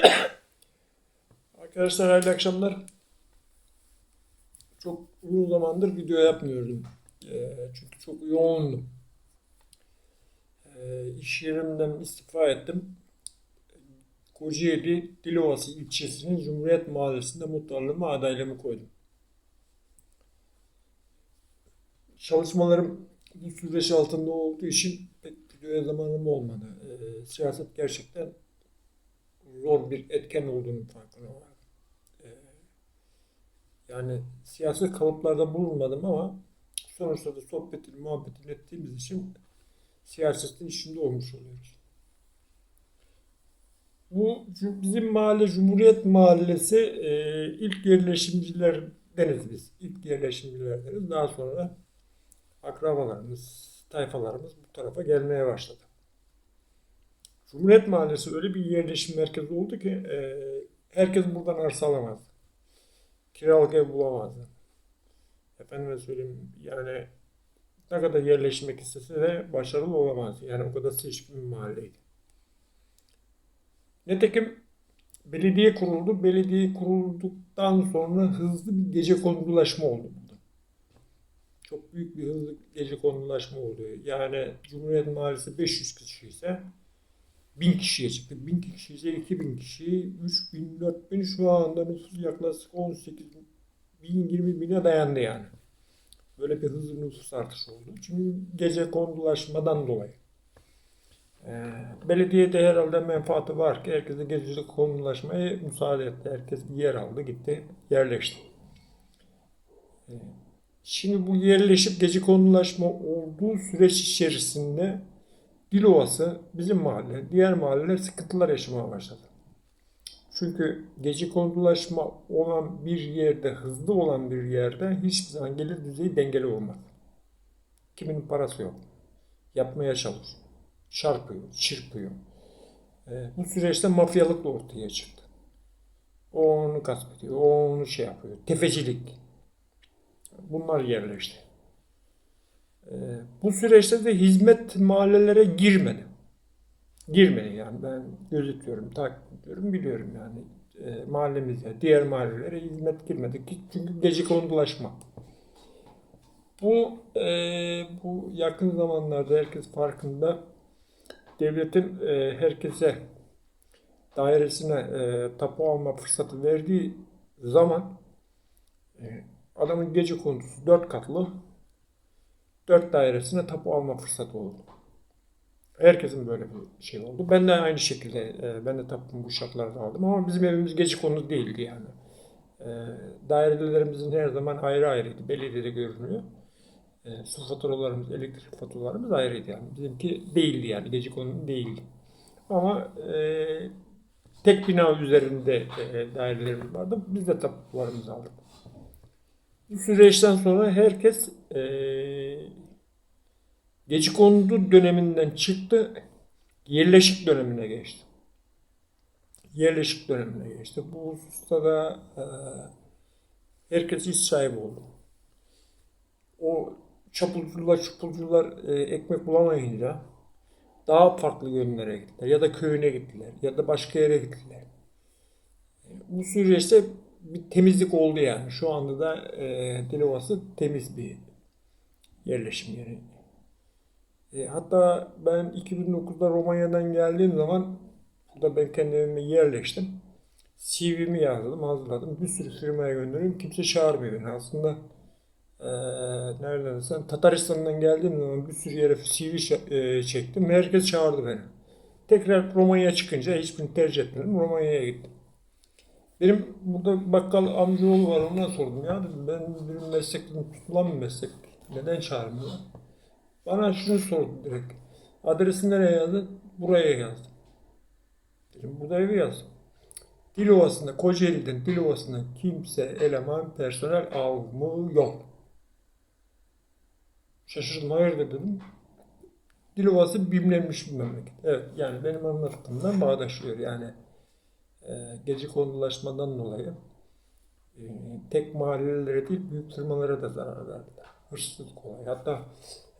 Arkadaşlar hayırlı akşamlar. Çok uzun zamandır video yapmıyordum. Ee, çünkü çok yoğundum. İş yerimden istifa ettim. Kocaeli Dilovası ilçesinin Cumhuriyet Mahallesi'nde muhtarlığıma adaylığımı koydum. Çalışmalarım bu süreç altında olduğu için pek videoya zamanım olmadı. Ee, siyaset gerçekten zor bir etken olduğunu farkına vardım. Ee, yani siyasi kalıplarda bulunmadım ama sonuçta da sohbetini, muhabbetini ettiğimiz için siyasetin içinde olmuş oluyoruz. Bu bizim mahalle Cumhuriyet Mahallesi e, ilk yerleşimcilerdeniz biz. İlk yerleşimcilerdeniz. Daha sonra akrabalarımız, tayfalarımız bu tarafa gelmeye başladı. Cumhuriyet Mahallesi öyle bir yerleşim merkezi oldu ki e, herkes buradan arsa alamazdı. Kiralık ev bulamazdı. Efendime söyleyeyim yani ne kadar yerleşmek istese de başarılı olamazdı. Yani o kadar seçkin bir mahalleydi. Nitekim belediye kuruldu. Belediye kurulduktan sonra hızlı bir gece kondulaşma oldu. Çok büyük bir hızlı gece kondulaşma oldu. Yani Cumhuriyet Mahallesi 500 kişi ise 1000 kişiye çıktı. 1000 kişi ise 2000 kişi, 3000, 4000 şu anda nüfus yaklaşık 18 bin, 20 bine dayandı yani. Böyle bir hızlı nüfus artışı oldu. Çünkü gece kondulaşmadan dolayı. Ee, belediyede herhalde menfaati var ki herkese gece kondulaşmaya müsaade etti. Herkes bir yer aldı, gitti, yerleşti. Ee, Şimdi bu yerleşip gece konulaşma olduğu süreç içerisinde Dilovası, bizim mahalle, diğer mahalleler sıkıntılar yaşamaya başladı. Çünkü gece konulaşma olan bir yerde, hızlı olan bir yerde hiçbir zaman gelir düzeyi dengeli olmaz. Kiminin parası yok. Yapmaya çalışıyor. Çarpıyor, çırpıyor. Ee, bu süreçte mafyalık da ortaya çıktı. O onu gasp ediyor, o onu şey yapıyor. Tefecilik. Bunlar yerleşti. Ee, bu süreçte de hizmet mahallelere girmedi. Girmedi yani ben gözetiyorum, takip ediyorum, biliyorum yani e, mahallemize, diğer mahallelere hizmet girmedi. Çünkü gece kondulaşma. Bu e, bu yakın zamanlarda herkes farkında devletin e, herkese dairesine e, tapu alma fırsatı verdiği zaman e, adamın gece kondusu dört katlı dört dairesine tapu alma fırsatı oldu. Herkesin böyle bir şey oldu. Ben de aynı şekilde e, ben de tapumu bu şartlarda aldım ama bizim evimiz gece konu değildi yani. E, dairelerimizin her zaman ayrı ayrıydı. Belediyede görünüyor. E, su faturalarımız, elektrik faturalarımız ayrıydı yani. Bizimki değildi yani. Gece konu değildi. Ama e, tek bina üzerinde e, dairelerimiz vardı. Biz de tapularımızı aldık. Bu süreçten sonra herkes e, gecekondu döneminden çıktı, yerleşik dönemine geçti. Yerleşik dönemine geçti. Bu hususta da e, herkes iş sahibi oldu. O çapulcular, çupulcular e, ekmek bulamayınca daha farklı yönlere gittiler. Ya da köyüne gittiler. Ya da başka yere gittiler. Bu süreçte bir temizlik oldu yani. Şu anda da e, Dilovası temiz bir yerleşim yeri. E, hatta ben 2009'da Romanya'dan geldiğim zaman burada ben kendi evime yerleştim. CV'mi yazdım, hazırladım. Bir sürü firmaya gönderiyorum. Kimse çağırmıyor beni. Aslında e, nereden sen Tataristan'dan geldiğim zaman bir sürü yere CV e, çektim. Herkes çağırdı beni. Tekrar Romanya'ya çıkınca hiçbirini tercih etmedim. Romanya'ya gittim. Benim burada bakkal amcaoğlu var ona sordum ya dedim ben bir meslekten tutulan bir meslek neden çağırmıyor? Bana şunu sordu direkt. Adresi nereye yazdın? Buraya yazdım. Dedim burada evi yazdım. Dilovası'nda, Kocaeli'den Dilovası'ndan kimse eleman, personel almıyor. Şaşırdım hayırdır dedim. Dilovası bimlenmiş bir memleket. Evet yani benim anlattığımdan bağdaşıyor yani e, gece konulaşmadan dolayı e, tek mahallelere değil büyük firmalara da zarar verdiler. Hırsızlık kolay. Hatta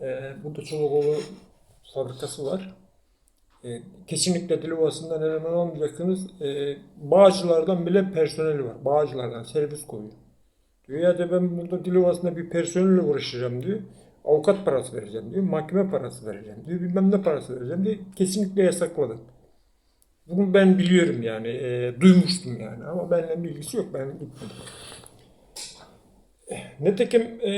e, burada Çolakoğlu fabrikası var. E, kesinlikle Dilovası'ndan eleman almayacaksınız. E, Bağcılar'dan bile personeli var. Bağcılar'dan servis koyuyor. Diyor ya da ben burada Dilovası'nda bir personelle uğraşacağım diyor. Avukat parası vereceğim diyor. Mahkeme parası vereceğim diyor. Bilmem ne parası vereceğim diyor. Kesinlikle yasakladı. Bunu ben biliyorum yani. e, duymuştum yani. Ama benimle bilgisi yok. Ben gitmedim. Nitekim e,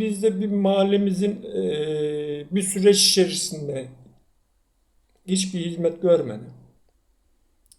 biz de bir mahallemizin e, bir süreç içerisinde hiçbir hizmet görmedi.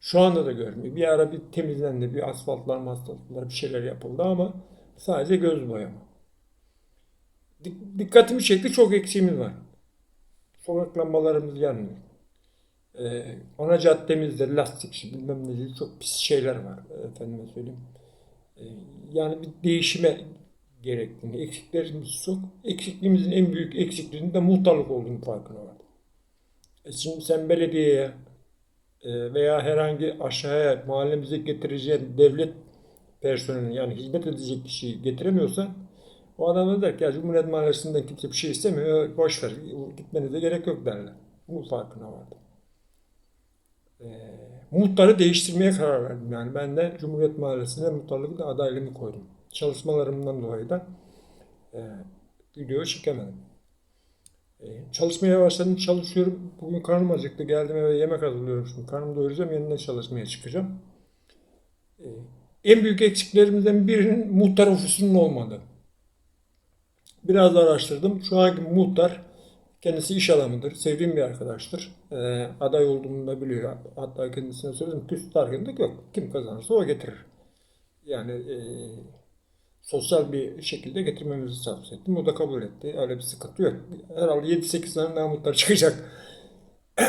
Şu anda da görmüyor. Bir ara bir temizlendi, bir asfaltlar, masfaltlar bir şeyler yapıldı ama sadece göz boyama. Dik- dikkatimi çekti çok eksiğimiz var. Sokak lambalarımız yanmıyor. Ee, ana caddemizde lastikçi bilmem ne çok pis şeyler var efendime söyleyeyim. Ee, yani bir değişime gerektiğini, eksiklerimiz çok. Eksikliğimizin en büyük eksikliğinin de muhtarlık olduğunu farkına var. E şimdi sen belediyeye e, veya herhangi aşağıya mahallemize getireceğin devlet personelini yani hizmet edecek kişiyi getiremiyorsan o adam da der ki ya Cumhuriyet Mahallesi'nden kimse bir şey istemiyor, boş ver, gitmenize gerek yok derler. Bunun farkına vardım. E, muhtarı değiştirmeye karar verdim yani. Ben de Cumhuriyet Mahallesi'ne muhtarlık da adaylığımı koydum. Çalışmalarımdan dolayı da e, video çekemedim. E, çalışmaya başladım, çalışıyorum. Bugün karnım acıktı, geldim eve yemek hazırlıyorum şimdi. Karnımı doyuracağım, yeniden çalışmaya çıkacağım. E, en büyük eksiklerimizden birinin muhtar ofisinin olmadı. Biraz araştırdım. Şu anki muhtar kendisi iş adamıdır. Sevdiğim bir arkadaştır. E, aday olduğumu da biliyor. Hatta kendisine söyledim. Küs dargınlık yok. Kim kazanırsa o getirir. Yani e, sosyal bir şekilde getirmemizi tavsiye ettim. O da kabul etti. Öyle bir sıkıntı yok. Herhalde 7-8 tane daha muhtar çıkacak.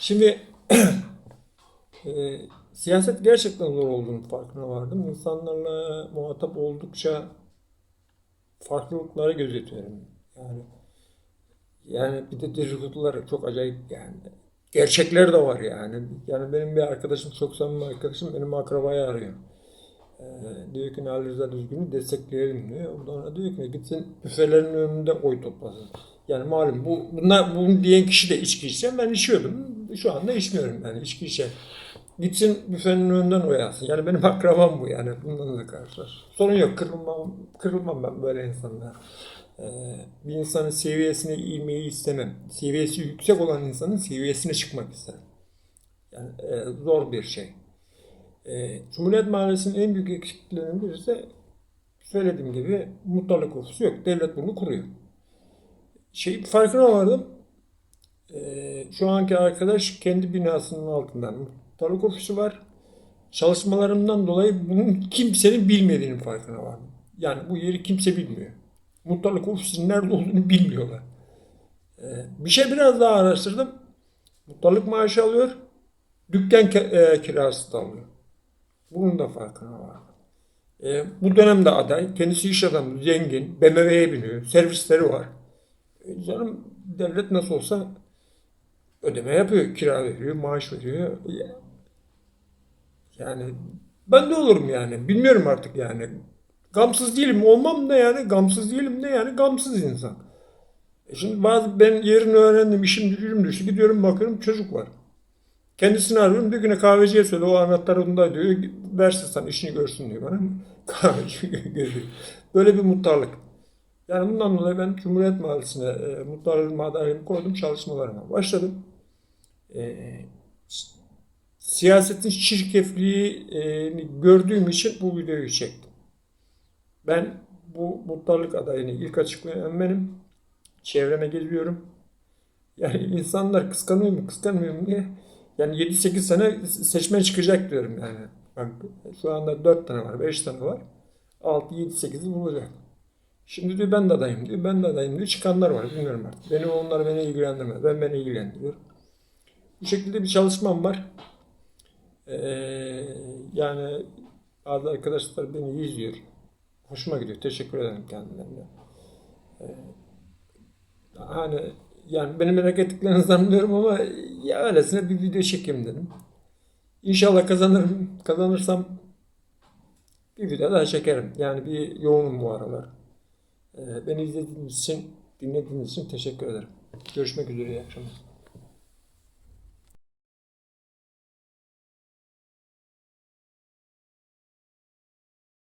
Şimdi e, siyaset gerçekten zor olduğunu farkına vardım. İnsanlarla muhatap oldukça farklılıkları gözetiyorum. Yani yani bir de dedikodular çok acayip yani. Gerçekler de var yani. Yani benim bir arkadaşım, çok samimi arkadaşım benim akrabayı arıyor. Ee, diyor ki Ali Rıza Düzgün'ü destekleyelim diyor. Ondan diyor ki gitsin büfelerin önünde oy toplasın. Yani malum bu bunlar bunu diyen kişi de içki içse ben içiyordum. Şu anda içmiyorum yani içki içe. Gitsin büfenin önünden oy alsın. Yani benim akrabam bu yani. Bundan da karşılar. Sorun yok. Kırılmam, kırılmam ben böyle insanlar. Ee, bir insanın seviyesine inmeyi istemem. Seviyesi yüksek olan insanın seviyesine çıkmak isterim. Yani e, zor bir şey. E, Cumhuriyet Mahallesi'nin en büyük eksikliklerinden birisi söylediğim gibi muhtarlık ofisi yok. Devlet bunu kuruyor. Şey farkına vardım. E, şu anki arkadaş kendi binasının altından muhtarlık ofisi var. Çalışmalarımdan dolayı bunun kimsenin bilmediğinin farkına vardım. Yani bu yeri kimse bilmiyor. Muhtarlık ofisinin nerede olduğunu bilmiyorlar. E, bir şey biraz daha araştırdım. Muhtarlık maaşı alıyor. Dükkan e, kirası da alıyor. Bunun da farkına var. E, bu dönemde aday, kendisi iş adamı, zengin, BMW'ye biniyor, servisleri var. E, canım devlet nasıl olsa ödeme yapıyor, kira veriyor, maaş veriyor. Yani ben de olurum yani. Bilmiyorum artık yani. Gamsız değilim. Olmam da yani. Gamsız değilim de yani. Gamsız insan. E şimdi bazı ben yerini öğrendim. işim gücüm düştü. Gidiyorum bakıyorum çocuk var. Kendisini arıyorum. Bir güne kahveciye söyle. O anahtar onda diyor. Versin sana işini görsün diyor bana. Kahveci görüyor. Böyle bir muhtarlık. Yani bundan dolayı ben Cumhuriyet Mahallesi'ne e, muhtarlığımı adaylığımı koydum. Çalışmalarıma başladım. E, siyasetin çirkefliğini gördüğüm için bu videoyu çektim. Ben bu muhtarlık adayını ilk açıklayan benim. Çevreme geziyorum. Yani insanlar kıskanıyor mu kıskanmıyor mu diye. Yani 7-8 sene seçmen çıkacak diyorum yani. Bak şu anda 4 tane var, 5 tane var. 6, 7, 8'i bulacak. Şimdi diyor ben de adayım diyor. Ben de adayım diyor. Çıkanlar var. Bilmiyorum artık. Beni onlar beni ilgilendirmez. Ben beni ilgilendiriyor. Bu şekilde bir çalışmam var. Ee, yani bazı arkadaşlar beni izliyor. Hoşuma gidiyor. Teşekkür ederim kendilerine. Ee, hani yani beni merak ettiklerini zannediyorum ama ya öylesine bir video çekeyim dedim. İnşallah kazanırım. Kazanırsam bir video daha çekerim. Yani bir yoğunum bu aralar. Ee, beni izlediğiniz için, dinlediğiniz için teşekkür ederim. Görüşmek üzere. iyi akşamlar.